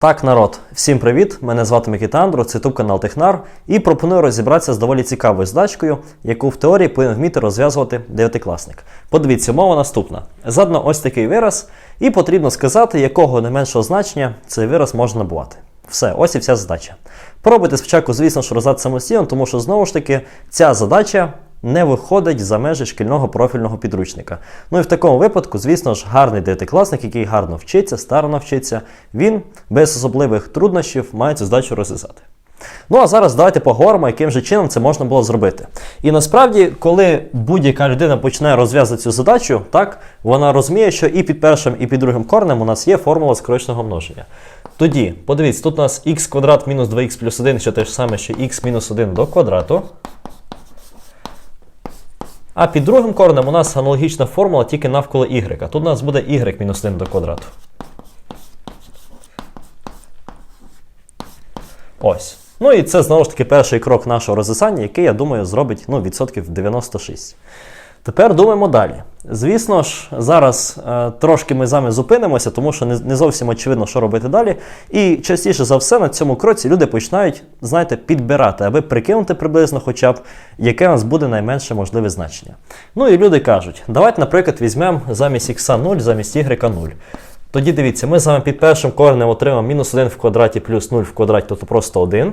Так, народ, всім привіт! Мене звати Микита Андро, це YouTube канал Технар, і пропоную розібратися з доволі цікавою задачкою, яку в теорії повинен вміти розв'язувати дев'ятикласник. Подивіться, мова наступна. Задано ось такий вираз, і потрібно сказати, якого не меншого значення цей вираз може набувати. Все, ось і вся задача. Пробуйте спочатку, звісно ж, роздати самостійно, тому що знову ж таки ця задача не виходить за межі шкільного профільного підручника. Ну і в такому випадку, звісно ж, гарний дев'ятикласник, який гарно вчиться, старано вчиться, він без особливих труднощів має цю задачу розв'язати. Ну а зараз давайте поговоримо, яким же чином це можна було зробити. І насправді, коли будь-яка людина починає розв'язати цю задачу, так, вона розуміє, що і під першим, і під другим корнем у нас є формула скороченого множення. Тоді, подивіться, тут у нас х квадрат мінус 2х плюс 1, що те ж саме, що х мінус 1 до квадрату. А під другим коренем у нас аналогічна формула тільки навколо y. Тут у нас буде y мінус 1 до квадрату. Ось. Ну і це знову ж таки перший крок нашого розв'язання, який, я думаю, зробить ну, відсотків 96. Тепер думаємо далі. Звісно ж, зараз е, трошки ми з вами зупинимося, тому що не, не зовсім очевидно, що робити далі. І частіше за все на цьому кроці люди починають, знаєте, підбирати, аби прикинути приблизно хоча б, яке у нас буде найменше можливе значення. Ну і люди кажуть, давайте, наприклад, візьмемо замість х 0, замість y 0. Тоді дивіться, ми з вами під першим коренем отримаємо мінус 1 в квадраті плюс 0 в квадраті, тобто просто 1.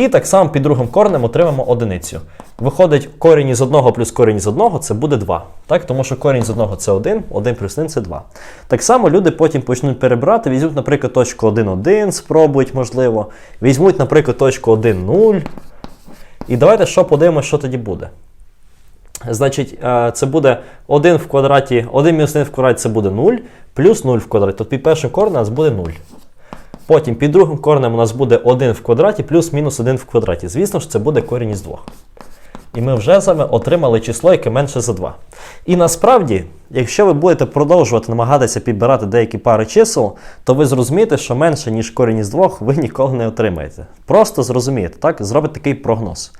І так само під другим коренем отримаємо одиницю. Виходить, корінь із 1 плюс корінь із 1 це буде 2. Так? Тому що корінь з 1 це 1, 1 плюс 1 це 2. Так само люди потім почнуть перебирати, візьмуть, наприклад, точку 1, 1, спробують, можливо. Візьмуть, наприклад, точку 1, 0. І давайте що подивимося, що тоді буде. Значить, е, це буде 1 в квадраті, 1 мінус 1 в квадраті це буде 0, плюс 0 в квадраті. Тобто під першим коренем у нас буде 0. Потім під другим коренем у нас буде 1 в квадраті плюс мінус 1 в квадраті. Звісно ж, це буде корінь із 2. І ми вже з отримали число, яке менше за 2. І насправді, якщо ви будете продовжувати намагатися підбирати деякі пари чисел, то ви зрозумієте, що менше, ніж корінь із 2, ви ніколи не отримаєте. Просто зрозумієте, так? Зробите такий прогноз.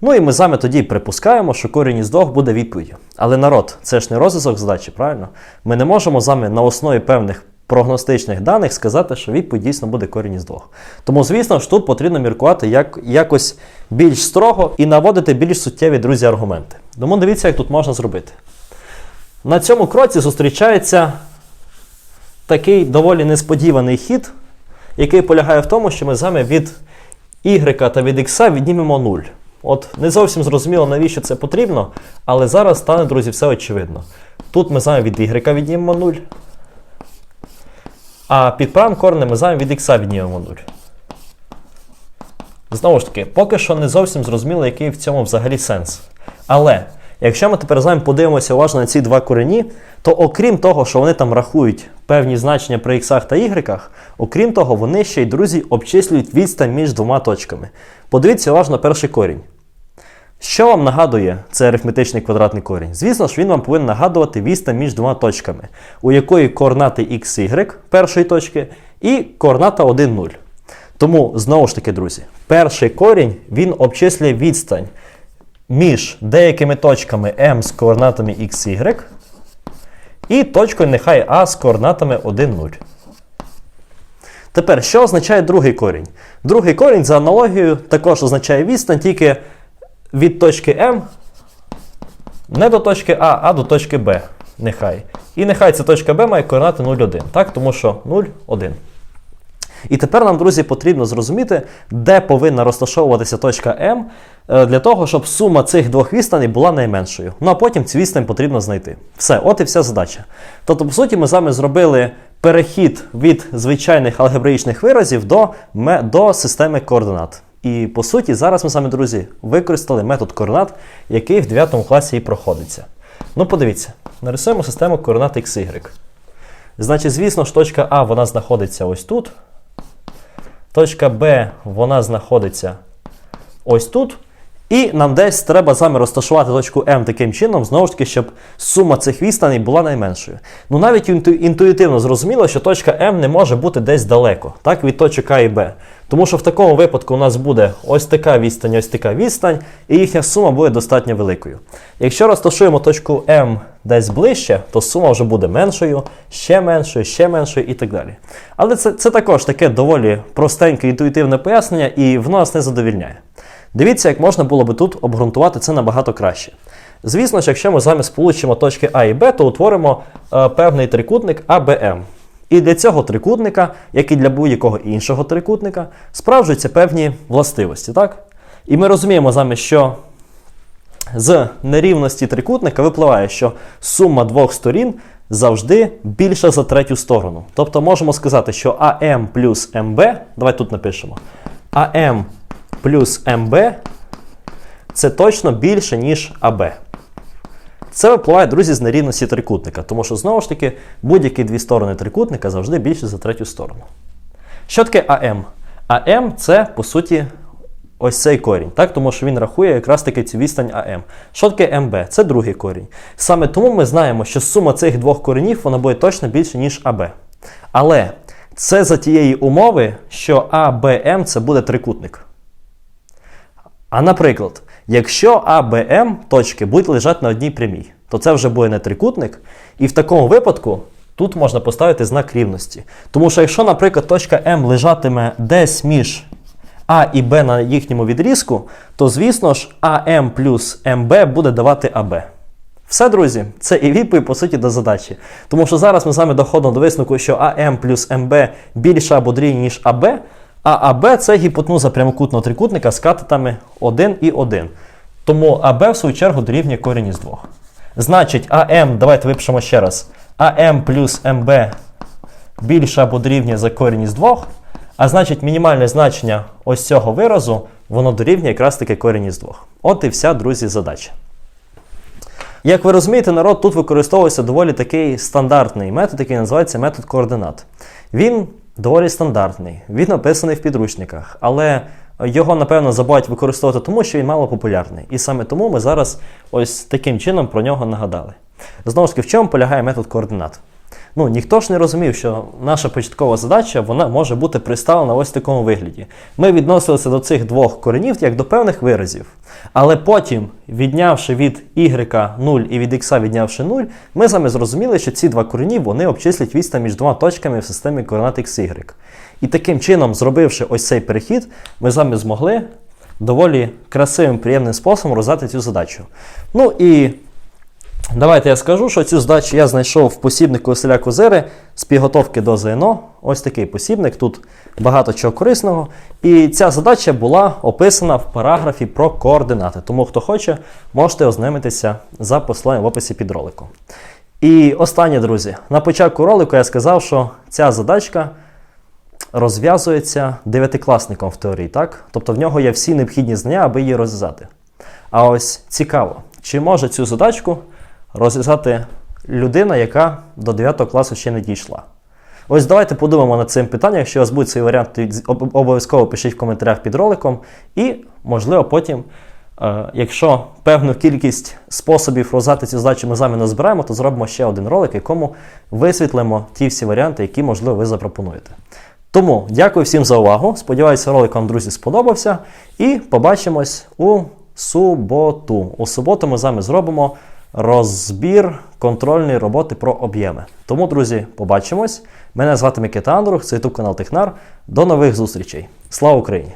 Ну і ми вами тоді припускаємо, що корінь із 2 буде відповіддю. Але народ, це ж не розв'язок задачі, правильно? Ми не можемо вами на основі певних прогностичних даних сказати, що відповідь дійсно буде корінь із 2. Тому, звісно ж, тут потрібно міркувати як, якось більш строго і наводити більш суттєві друзі аргументи. Тому дивіться, як тут можна зробити. На цьому кроці зустрічається такий доволі несподіваний хід, який полягає в тому, що ми з вами від y та від x віднімемо 0. От не зовсім зрозуміло, навіщо це потрібно, але зараз стане, друзі, все очевидно. Тут ми з вами від y віднімемо 0. А під правим коренем ми з вами від x віднімемо 0. Знову ж таки, поки що не зовсім зрозуміло, який в цьому взагалі сенс. Але якщо ми тепер з вами подивимося уважно на ці два корені, то окрім того, що вони там рахують певні значення при х та y, окрім того, вони ще й, друзі, обчислюють відстань між двома точками. Подивіться уважно перший корінь. Що вам нагадує цей арифметичний квадратний корінь? Звісно ж, він вам повинен нагадувати відстань між двома точками, у якої координати x, y першої точки і координата 1, 0. Тому, знову ж таки, друзі, перший корінь він обчислює відстань між деякими точками m з координатами x, y і точкою нехай А з координатами 1, 0. Тепер, що означає другий корінь? Другий корінь за аналогією також означає відстань, тільки від точки М не до точки А, а до точки Б. Нехай. І нехай ця точка Б має координати 0,1. Так? Тому що 0, 1. І тепер нам, друзі, потрібно зрозуміти, де повинна розташовуватися точка М е, для того, щоб сума цих двох відстаней була найменшою. Ну а потім цю відстань потрібно знайти. Все, от і вся задача. Тобто, по суті, ми з вами зробили перехід від звичайних алгебраїчних виразів до, до системи координат. І по суті, зараз ми з вами, друзі, використали метод координат, який в 9 класі і проходиться. Ну, подивіться, нарисуємо систему координат XY. Значить, звісно ж, точка А вона знаходиться ось тут. Точка Б вона знаходиться ось тут. І нам десь треба з вами розташувати точку М таким чином, знову ж таки, щоб сума цих відстаней була найменшою. Ну навіть інту, інтуїтивно зрозуміло, що точка М не може бути десь далеко, так, від точок А і Б. Тому що в такому випадку у нас буде ось така відстань, ось така відстань, і їхня сума буде достатньо великою. Якщо розташуємо точку М десь ближче, то сума вже буде меншою, ще меншою, ще меншою і так далі. Але це, це також таке доволі простеньке інтуїтивне пояснення, і воно нас не задовільняє. Дивіться, як можна було би тут обґрунтувати це набагато краще. Звісно ж, якщо ми з вами сполучимо точки А і Б, то утворимо е, певний трикутник АБМ. І для цього трикутника, як і для будь-якого іншого трикутника, справжуються певні властивості. так? І ми розуміємо з вами, що з нерівності трикутника випливає, що сума двох сторін завжди більша за третю сторону. Тобто можемо сказати, що АМ плюс МБ, давай тут напишемо, АМ плюс МБ це точно більше, ніж АБ. Це випливає, друзі, з нерівності трикутника, тому що знову ж таки будь-які дві сторони трикутника завжди більше за третю сторону. Що таке АМ? АМ це, по суті, ось цей корінь, так? тому що він рахує якраз таки цю відстань АМ. Що таке МБ? Це другий корінь. Саме тому ми знаємо, що сума цих двох коренів вона буде точно більше, ніж АБ. Але це за тієї умови, що АБМ це буде трикутник. А наприклад, якщо АБМ точки будуть лежати на одній прямій, то це вже буде не трикутник, і в такому випадку тут можна поставити знак рівності. Тому що якщо, наприклад, точка М лежатиме десь між А і Б на їхньому відрізку, то звісно ж АМ плюс МБ буде давати АБ. Все, друзі, це і відповідь, по суті, до задачі. Тому що зараз ми з вами доходимо до висновку, що АМ плюс МБ більше або дорівнює, ніж АБ, а АБ це гіпотенуза прямокутного трикутника з катетами 1 і 1. Тому АБ, в свою чергу, дорівнює корінь із двох. Значить, АМ, давайте випишемо ще раз. АМ плюс МБ більше або дорівнює за корінь із двох. А значить, мінімальне значення ось цього виразу, воно дорівнює якраз таки корінь із двох. От і вся, друзі, задача. Як ви розумієте, народ тут використовується доволі такий стандартний метод, який називається метод координат. Він доволі стандартний, він написаний в підручниках, але його, напевно, забувають використовувати тому, що він мало популярний. І саме тому ми зараз ось таким чином про нього нагадали. Знову ж таки, в чому полягає метод координат? Ну, ніхто ж не розумів, що наша початкова задача вона може бути представлена ось в такому вигляді. Ми відносилися до цих двох коренів як до певних виразів. Але потім, віднявши від y 0 і від x віднявши 0, ми з вами зрозуміли, що ці два корені вони обчислять відстань між двома точками в системі координат x, y. І таким чином, зробивши ось цей перехід, ми з вами змогли доволі красивим, приємним способом роздати цю задачу. Ну і Давайте я скажу, що цю здачу я знайшов в посібнику Василя Козири з підготовки до ЗНО. Ось такий посібник, тут багато чого корисного. І ця задача була описана в параграфі про координати. Тому, хто хоче, можете ознайомитися за посиланням в описі під роликом. І останнє, друзі, на початку ролику я сказав, що ця задачка розв'язується дев'ятикласником в теорії, так? Тобто в нього є всі необхідні знання, аби її розв'язати. А ось цікаво, чи може цю задачку розв'язати людина, яка до 9 класу ще не дійшла. Ось давайте подумаємо над цим питанням. Якщо у вас будуть свої варіанти, обов'язково пишіть в коментарях під роликом. І, можливо, потім, е, якщо певну кількість способів розв'язати цю задачу ми з вами назбираємо, то зробимо ще один ролик, якому висвітлимо ті всі варіанти, які, можливо, ви запропонуєте. Тому дякую всім за увагу. Сподіваюся, ролик вам, друзі, сподобався. І побачимось у суботу. У суботу ми з вами зробимо розбір контрольної роботи про об'єми. Тому, друзі, побачимось. Мене звати Микита Андрух, це YouTube канал Технар. До нових зустрічей. Слава Україні!